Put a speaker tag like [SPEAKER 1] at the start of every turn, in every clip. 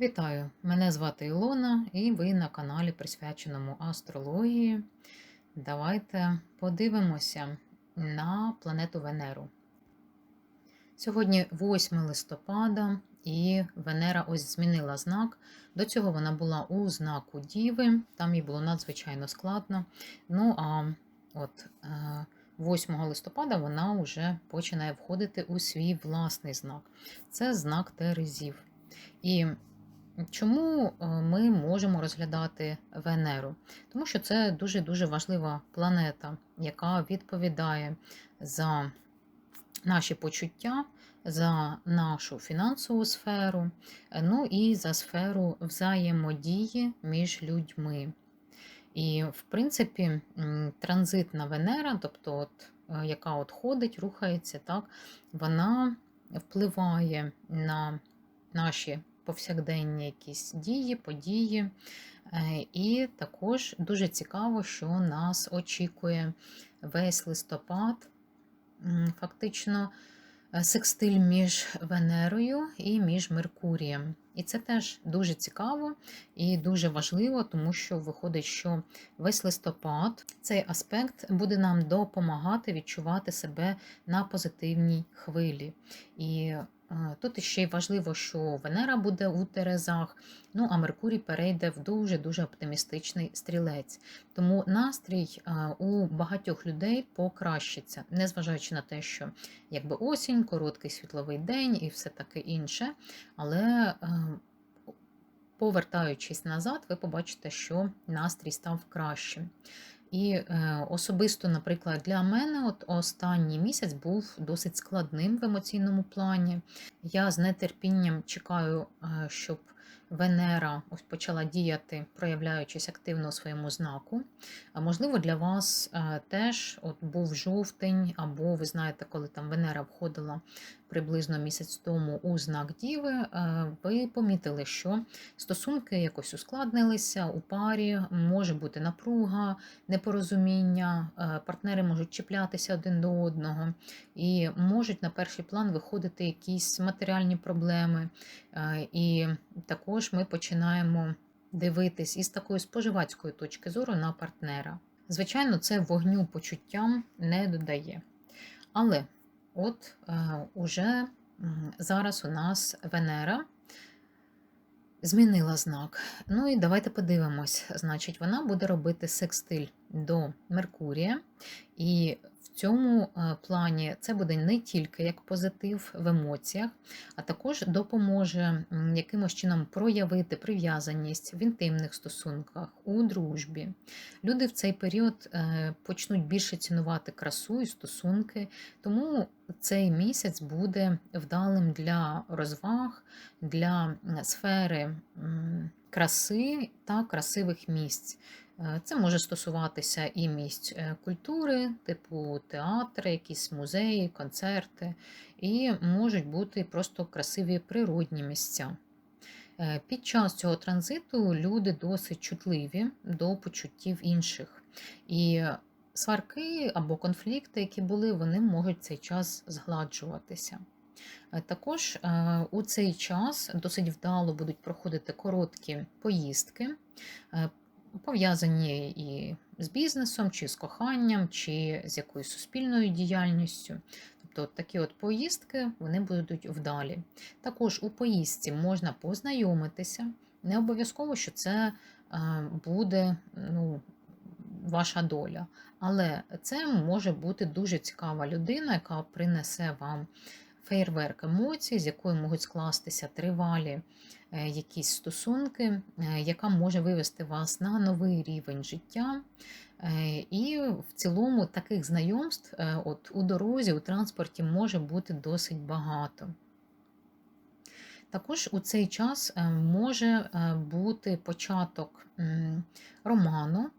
[SPEAKER 1] Вітаю! Мене звати Ілона, і ви на каналі, присвяченому астрології. Давайте подивимося на планету Венеру. Сьогодні 8 листопада, і Венера ось змінила знак. До цього вона була у знаку Діви, там їй було надзвичайно складно. Ну а от е, 8 листопада вона вже починає входити у свій власний знак. Це знак Терезів. І Чому е, ми можемо розглядати Венеру? Тому що це дуже-дуже важлива планета, яка відповідає за наші почуття, за нашу фінансову сферу, е, ну і за сферу взаємодії між людьми. І, в принципі, транзитна Венера, тобто, от, е, яка от ходить, рухається, так, вона впливає на наші повсякденні якісь дії, події. Е, І також дуже цікаво, що нас очікує весь листопад, фактично е, секстиль між Венерою і між Меркурієм. І це теж дуже цікаво і дуже важливо, тому що виходить, що весь листопад цей аспект буде нам допомагати відчувати себе на позитивній хвилі. І Тут ще й важливо, що Венера буде у Терезах, ну а Меркурій перейде в дуже-дуже оптимістичний стрілець. Тому настрій е, у багатьох людей покращиться, незважаючи на те, що якби осінь, короткий світловий день і все таке інше. Але е, повертаючись назад, ви побачите, що настрій став кращим. І е, особисто, наприклад, для мене от останній місяць був досить складним в емоційному плані. Я з нетерпінням чекаю, е, щоб Венера ось почала діяти, проявляючись активно у своєму знаку. А можливо, для вас е, теж от був жовтень, або ви знаєте, коли там Венера входила приблизно місяць тому у знак Діви, е, ви помітили, що стосунки якось ускладнилися у парі, може бути напруга, непорозуміння, е, партнери можуть чіплятися один до одного і можуть на перший план виходити якісь матеріальні проблеми. І також також ми починаємо дивитись із такої споживацької точки зору на партнера. Звичайно, це вогню почуттям не додає. Але от е, уже зараз у нас Венера змінила знак. Ну і давайте подивимось. Значить, вона буде робити секстиль до Меркурія, і в цьому е, плані це буде не тільки як позитив в емоціях, а також допоможе якимось чином проявити прив'язаність в інтимних стосунках, у дружбі. Люди в цей період е, почнуть більше цінувати красу і стосунки, тому цей місяць буде вдалим для розваг, для сфери краси та красивих місць. Е, це може стосуватися і місць е, культури, типу театри, якісь музеї, концерти, і можуть бути просто красиві природні місця. Е, під час цього транзиту люди досить чутливі до почуттів інших. І сварки або конфлікти, які були, вони можуть цей час згладжуватися. Також у цей час досить вдало будуть проходити короткі поїздки пов'язані і з бізнесом, чи з коханням, чи з якоюсь суспільною діяльністю. Тобто такі от поїздки вони будуть вдалі. Також у поїздці можна познайомитися. Не обов'язково, що це буде ну, ваша доля. Але це може бути дуже цікава людина, яка принесе вам фейерверк емоцій, з якої можуть скластися тривалі е, якісь стосунки, е, яка може вивести вас на новий рівень життя. Е, і в цілому таких знайомств от у дорозі, у транспорті може бути досить багато. Також у цей час може бути початок роману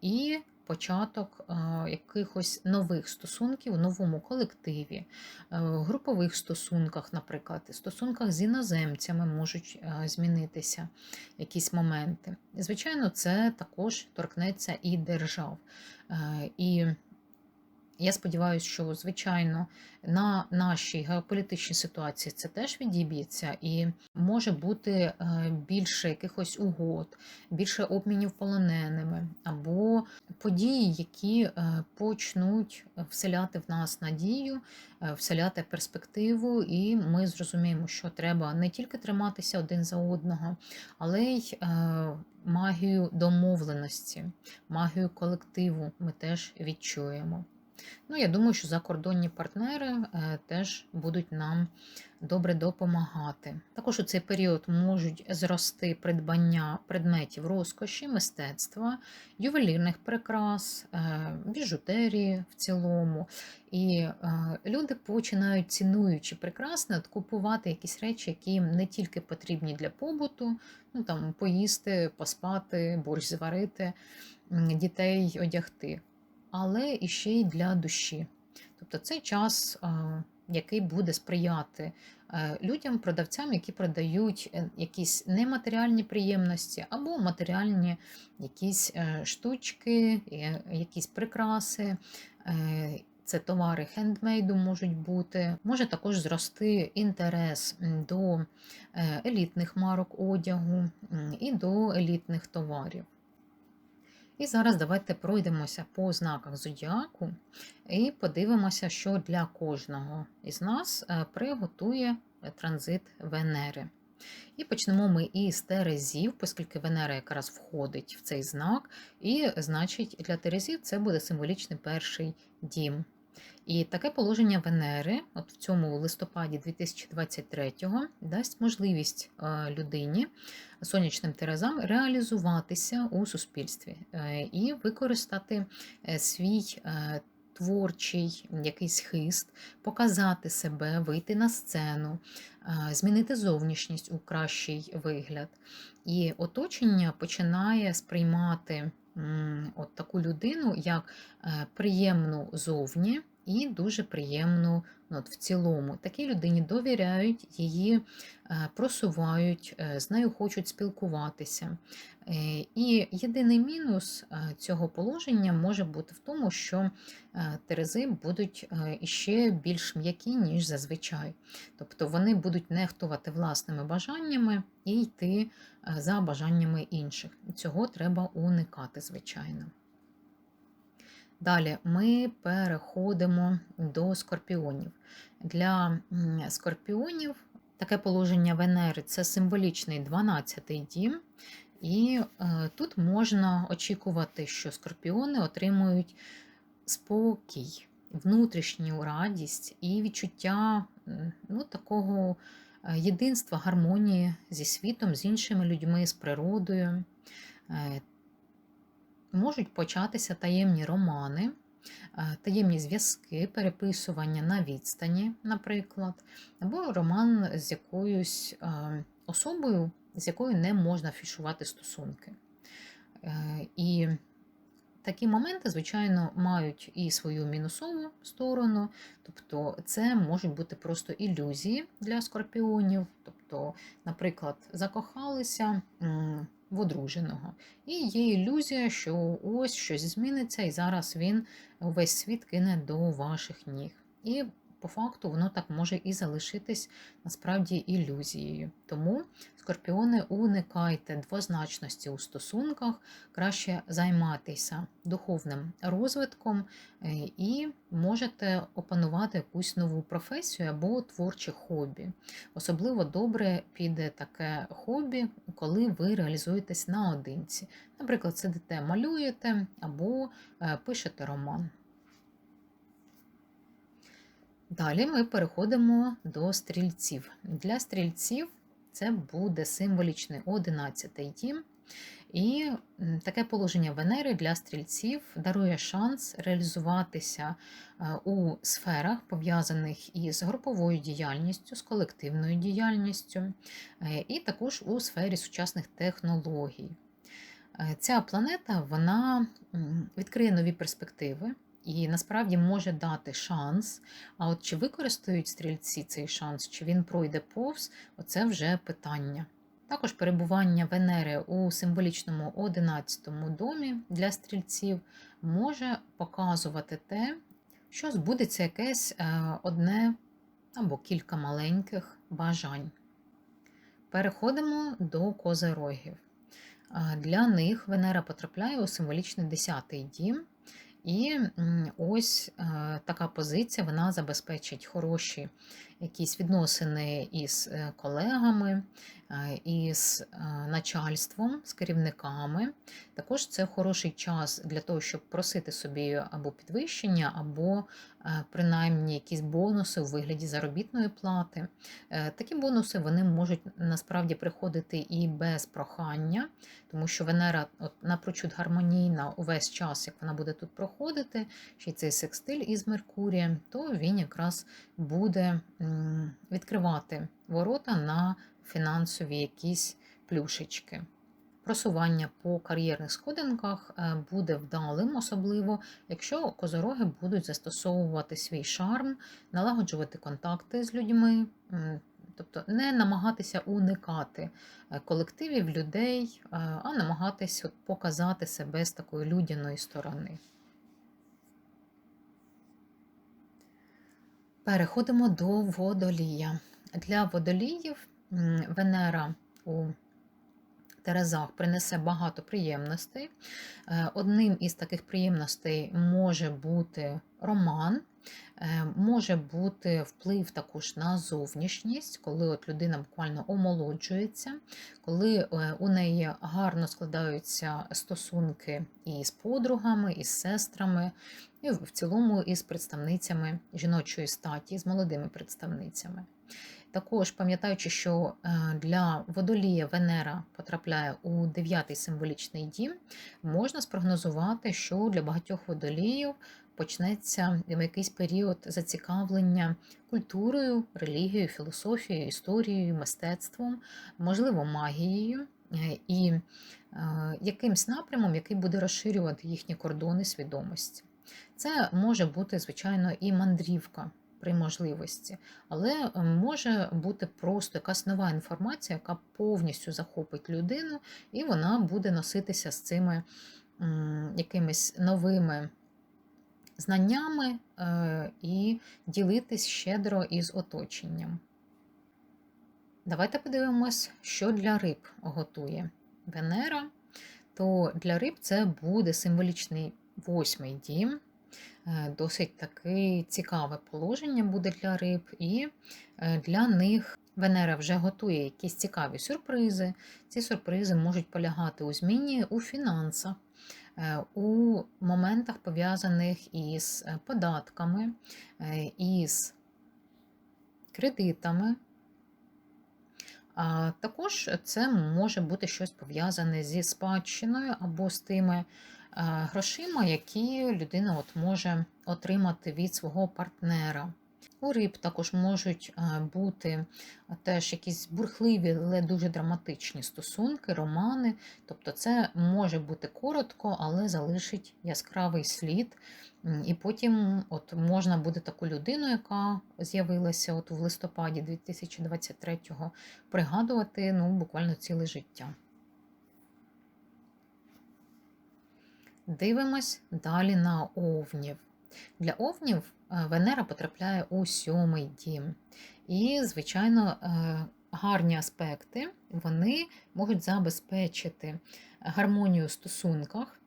[SPEAKER 1] і початок е, якихось нових стосунків у новому колективі, в групових стосунках, наприклад, стосунках з іноземцями можуть е, змінитися якісь моменти. Звичайно, це також торкнеться і держав. І Я сподіваюся, що, звичайно, на нашій геополітичній ситуації це теж відіб'ється, і може бути е, більше якихось угод, більше обмінів полоненими, або події, які е, почнуть вселяти в нас надію, е, вселяти перспективу, і ми зрозуміємо, що треба не тільки триматися один за одного, але й магію домовленості, магію колективу ми теж відчуємо. Ну, я думаю, що закордонні партнери е, теж будуть нам добре допомагати. Також у цей період можуть зрости придбання предметів розкоші, мистецтва, ювелірних прикрас, е, біжутерії в цілому. І е, люди починають, цінуючи прекрасне, купувати якісь речі, які їм не тільки потрібні для побуту, ну там поїсти, поспати, борщ зварити, дітей одягти але і ще й для душі. Тобто це час, який буде сприяти е, людям, продавцям, які продають е, якісь нематеріальні приємності або матеріальні якісь е, штучки, якісь прикраси. Це товари хендмейду можуть бути, може також зрости інтерес до елітних марок одягу і до елітних товарів. І зараз давайте пройдемося по знаках зодіаку і подивимося, що для кожного із нас е, приготує транзит Венери. І почнемо ми із Терезів, оскільки Венера якраз входить в цей знак, і, значить, для Терезів це буде символічний перший дім. І таке положення Венери, от в цьому листопаді 2023-го, дасть можливість е, людині, сонячним терезам, реалізуватися у суспільстві е, і використати е, свій творчий якийсь хист, показати себе, вийти на сцену, змінити зовнішність у кращий вигляд. І оточення починає сприймати от таку людину як приємну зовні і дуже приємну ну, от в цілому. Такій людині довіряють, її е, просувають, е, з нею хочуть спілкуватися. Е, і єдиний мінус цього положення може бути в тому, що терези будуть іще більш м'які, ніж зазвичай. Тобто вони будуть нехтувати власними бажаннями і йти за бажаннями інших. Цього треба уникати, звичайно. Далі ми переходимо до скорпіонів. Для скорпіонів таке положення Венери це символічний 12-й дім, і е, тут можна очікувати, що скорпіони отримують спокій, внутрішню радість і відчуття ну, такого е, єдинства, гармонії зі світом, з іншими людьми, з природою. Можуть початися таємні романи, е, таємні зв'язки, переписування на відстані, наприклад, або роман з якоюсь е, особою, з якою не можна фішувати стосунки. Е, і Такі моменти, звичайно, мають і свою мінусову сторону, тобто це можуть бути просто ілюзії для скорпіонів. Тобто, наприклад, закохалися в одруженого. І є ілюзія, що ось щось зміниться, і зараз він весь світ кине до ваших ніг. І по факту воно так може і залишитись насправді ілюзією. Тому, скорпіони, уникайте двозначності у стосунках, краще займатися духовним розвитком е, і можете опанувати якусь нову професію або творче хобі. Особливо добре піде таке хобі, коли ви реалізуєтесь наодинці. Наприклад, сидите, малюєте або е, пишете роман. Далі ми переходимо до стрільців. Для стрільців це буде символічний 11-й дім. І таке положення Венери для стрільців дарує шанс реалізуватися е, у сферах, пов'язаних із груповою діяльністю, з колективною діяльністю, е, і також у сфері сучасних технологій. Е, ця планета вона відкриє нові перспективи і насправді може дати шанс. А от чи використають стрільці цей шанс, чи він пройде повз, оце вже питання. Також перебування Венери у символічному 11 домі для стрільців може показувати те, що збудеться якесь е, одне або кілька маленьких бажань. Переходимо до козерогів. Е, Для них Венера потрапляє у символічний 10-й дім, і ось е, така позиція вона забезпечить хороші якісь відносини із е, колегами, із е, начальством, з керівниками. Також це хороший час для того, щоб просити собі або підвищення, або е, принаймні якісь бонуси у вигляді заробітної плати. Е, Такі бонуси вони можуть насправді приходити і без прохання, тому що Венера от, напрочуд гармонійна увесь час, як вона буде тут проходити, ще й цей секстиль із Меркурієм, то він якраз буде відкривати ворота на фінансові якісь плюшечки. Просування по кар'єрних сходинках е, буде вдалим, особливо, якщо козороги будуть застосовувати свій шарм, налагоджувати контакти з людьми, тобто не намагатися уникати е, колективів людей, е, а намагатись показати себе з такої людяної сторони. Переходимо до водолія. Для водоліїв Венера у Терезах принесе багато приємностей. Е, Одним із таких приємностей може бути роман, е, може бути вплив також на зовнішність, коли от людина буквально омолоджується, коли е, у неї гарно складаються стосунки і з подругами, і з сестрами, і в цілому із представницями жіночої статі, з молодими представницями. Також пам'ятаючи, що е, для водолія Венера потрапляє у дев'ятий символічний дім, можна спрогнозувати, що для багатьох водоліїв почнеться якийсь період зацікавлення культурою, релігією, філософією, історією, мистецтвом, можливо, магією е, і е, якимсь напрямом, який буде розширювати їхні кордони свідомості. Це може бути, звичайно, і мандрівка при можливості, але е, може бути просто якась нова інформація, яка повністю захопить людину, і вона буде носитися з цими якимись новими знаннями е, і ділитись щедро із оточенням. Давайте подивимось, що для риб готує Венера. То для риб це буде символічний восьмий дім. Е, Досить таке цікаве положення буде для риб, і е, для них Венера вже готує якісь цікаві сюрпризи. Ці сюрпризи можуть полягати у зміні у фінансах, е, у моментах, пов'язаних із податками, із кредитами. А також це може бути щось пов'язане зі спадщиною або з тими грошима, які людина от може отримати від свого партнера. У риб також можуть е, бути теж якісь бурхливі, але дуже драматичні стосунки, романи. Тобто це може бути коротко, але залишить яскравий слід. І потім от можна буде таку людину, яка з'явилася от в листопаді 2023-го, пригадувати ну, буквально ціле життя. Дивимось далі на овнів. Для овнів е, Венера потрапляє у сьомий дім. І, звичайно, е, гарні аспекти вони можуть забезпечити гармонію в стосунках,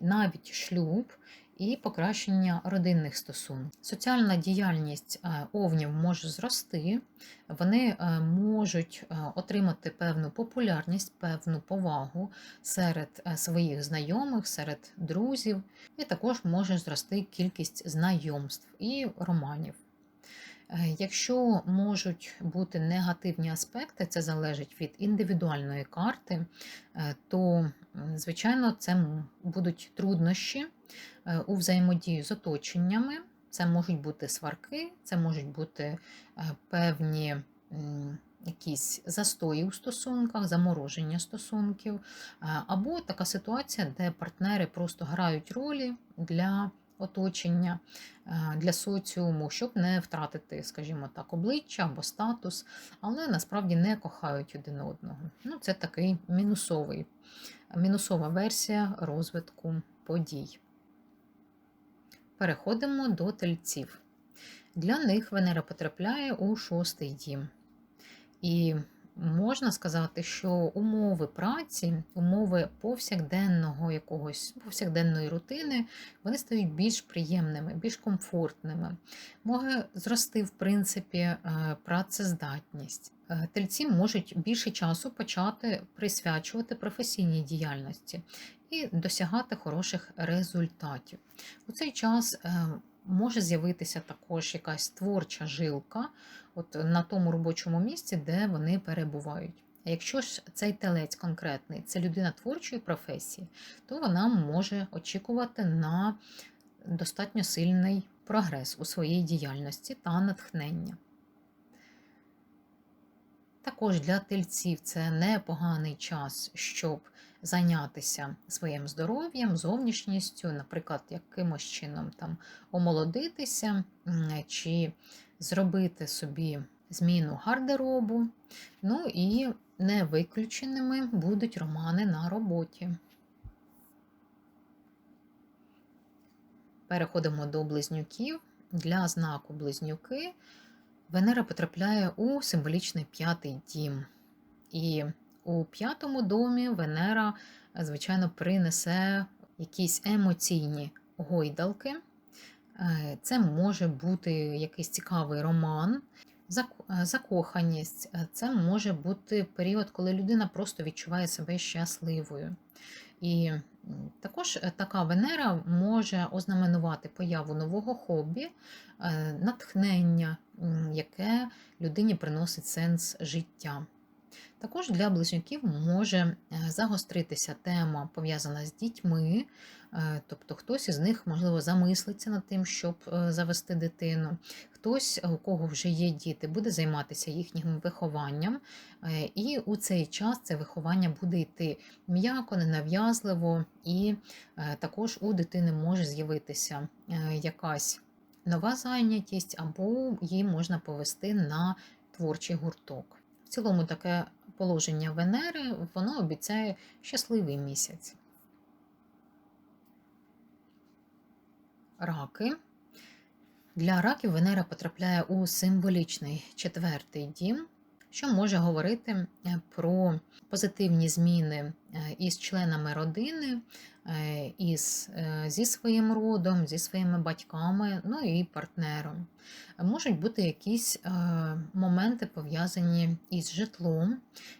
[SPEAKER 1] навіть шлюб і покращення родинних стосунків. Соціальна діяльність е, овнів може зрости, вони е, можуть е, отримати певну популярність, певну повагу серед своїх знайомих, серед друзів, і також може зрости кількість знайомств і романів. Якщо можуть бути негативні аспекти, це залежить від індивідуальної карти, то, звичайно, це будуть труднощі у взаємодії з оточеннями. Це можуть бути сварки, це можуть бути е, певні якісь застої у стосунках, замороження стосунків, е, або така ситуація, де партнери просто грають ролі для оточення, е, для соціуму, щоб не втратити, скажімо так, обличчя або статус, але насправді не кохають один одного. Ну, це такий мінусовий, мінусова версія розвитку подій. Переходимо до тельців. Для них Венера потрапляє у шостий дім. І можна сказати, що умови праці, умови повсякденного якогось повсякденної рутини, вони стають більш приємними, більш комфортними. Може зрости, в принципі, е, працездатність. Е, Тельці можуть більше часу почати присвячувати професійній діяльності і досягати хороших результатів. У цей час е, може з'явитися також якась творча жилка от на тому робочому місці, де вони перебувають. А якщо ж цей телець конкретний це людина творчої професії, то вона може очікувати на достатньо сильний прогрес у своїй діяльності та натхнення. Також для тельців це непоганий час, щоб зайнятися своїм здоров'ям, зовнішністю, наприклад, якимось чином там омолодитися чи зробити собі зміну гардеробу. Ну і не виключеними будуть романи на роботі. Переходимо до близнюків. Для знаку близнюки Венера потрапляє у символічний п'ятий дім. І у п'ятому домі Венера, звичайно, принесе якісь емоційні гойдалки. Е, це може бути якийсь цікавий роман, закоханість. Е, це може бути період, коли людина просто відчуває себе щасливою. І також е, така Венера може ознаменувати появу нового хобі, натхнення, яке людині приносить сенс життя. Також для близнюків може е, загостритися тема, пов'язана з дітьми, е, тобто хтось із них, можливо, замислиться над тим, щоб е, завести дитину. Хтось, у кого вже є діти, буде займатися їхнім вихованням, і у цей час це виховання буде йти м'яко, ненав'язливо, і також у дитини може з'явитися якась нова зайнятість, або її можна повести на творчий гурток. В цілому таке положення Венери, воно обіцяє щасливий місяць. Раки. Для раків Венера потрапляє у символічний четвертий дім, що може говорити е, про позитивні зміни е, із членами родини, е, із, зі своїм родом, зі своїми батьками, ну і партнером. Можуть бути якісь моменти пов'язані із житлом.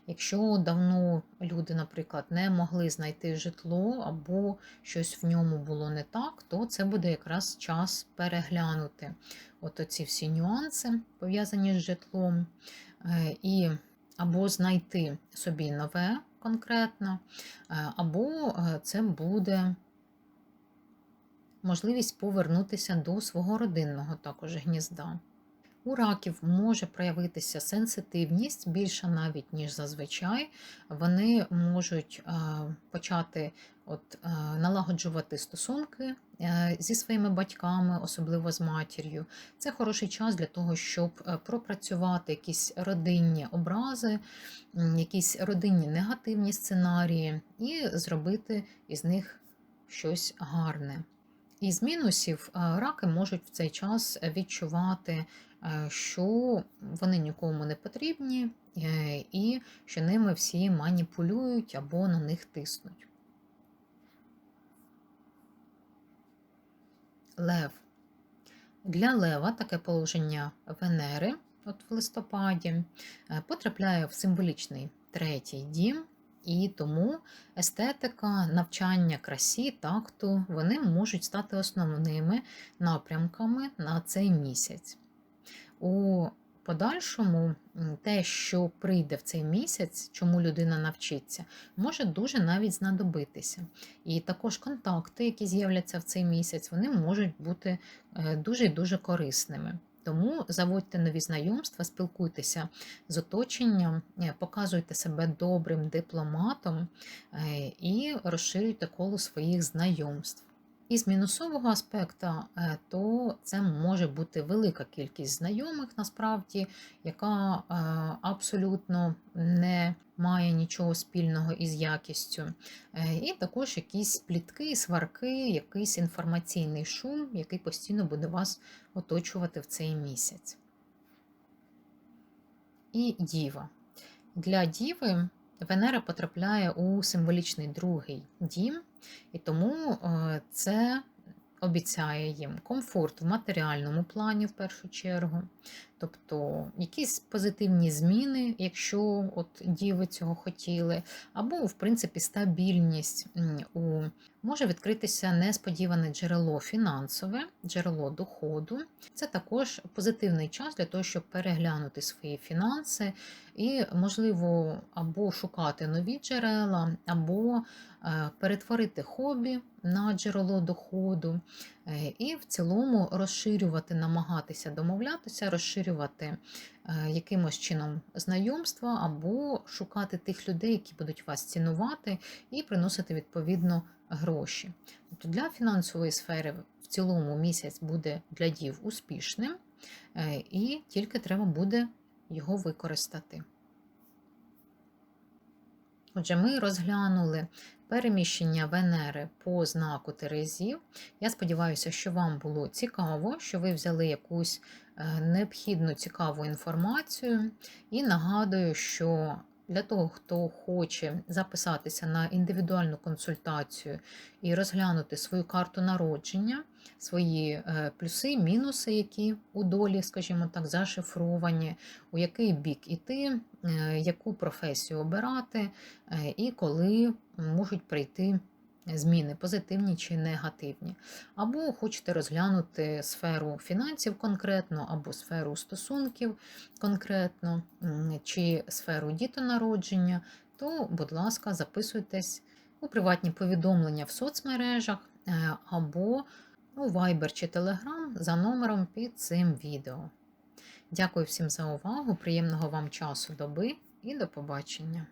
[SPEAKER 1] Якщо давно люди, наприклад, не могли знайти житло або щось в ньому було не так, то це буде якраз час переглянути от оці всі нюанси пов'язані з житлом. І або знайти собі нове конкретно, е, або е, це буде можливість повернутися до свого родинного також гнізда. У раків може проявитися сенситивність більша навіть, ніж зазвичай. Вони можуть почати от, налагоджувати стосунки е, зі своїми батьками, особливо з матір'ю. Це хороший час для того, щоб е, пропрацювати якісь родинні образи, якісь родинні негативні сценарії і зробити із них щось гарне. Із мінусів раки можуть в цей час відчувати Е, що вони нікому не потрібні, е, і що ними всі маніпулюють або на них тиснуть. Лев. Для Лева таке положення Венери от в листопаді е, потрапляє в символічний третій дім, і тому естетика, навчання красі, такту вони можуть стати основними напрямками на цей місяць. У подальшому те, що прийде в цей місяць, чому людина навчиться, може дуже навіть знадобитися. І також контакти, які з'являться в цей місяць, вони можуть бути е, дуже дуже корисними. Тому заводьте нові знайомства, спілкуйтеся з оточенням, е, показуйте себе добрим дипломатом е, і розширюйте коло своїх знайомств. Із мінусового аспекту, е, то це може бути велика кількість знайомих, насправді, яка абсолютно не має нічого спільного із якістю. Е, І також якісь плітки, сварки, якийсь інформаційний шум, який постійно буде вас оточувати в цей місяць. І діва. Для діви Венера потрапляє у символічний другий дім, і тому е, це обіцяє їм комфорт в матеріальному плані, в першу чергу. Тобто якісь позитивні зміни, якщо от діви цього хотіли, або, в принципі, стабільність у може відкритися несподіване джерело фінансове, джерело доходу. Це також позитивний час для того, щоб переглянути свої фінанси і, можливо, або шукати нові джерела, або е, перетворити хобі на джерело доходу, і в цілому розширювати, намагатися домовлятися, розширювати е, якимось чином знайомства, або шукати тих людей, які будуть вас цінувати, і приносити відповідно гроші. Тобто для фінансової сфери в цілому місяць буде для дів успішним, е, і тільки треба буде його використати. Отже, ми розглянули переміщення Венери по знаку Терезів. Я сподіваюся, що вам було цікаво, що ви взяли якусь е, необхідну цікаву інформацію. І нагадую, що для того, хто хоче записатися на індивідуальну консультацію і розглянути свою карту народження, свої е, плюси, мінуси, які у долі, скажімо так, зашифровані, у який бік іти, е, яку професію обирати, е, і коли можуть прийти зміни, позитивні чи негативні. Або хочете розглянути сферу фінансів конкретно, або сферу стосунків конкретно, чи сферу дітонародження, то, будь ласка, записуйтесь у приватні повідомлення в соцмережах е, або у Viber чи Telegram за номером під цим відео. Дякую всім за увагу, приємного вам часу доби і до побачення!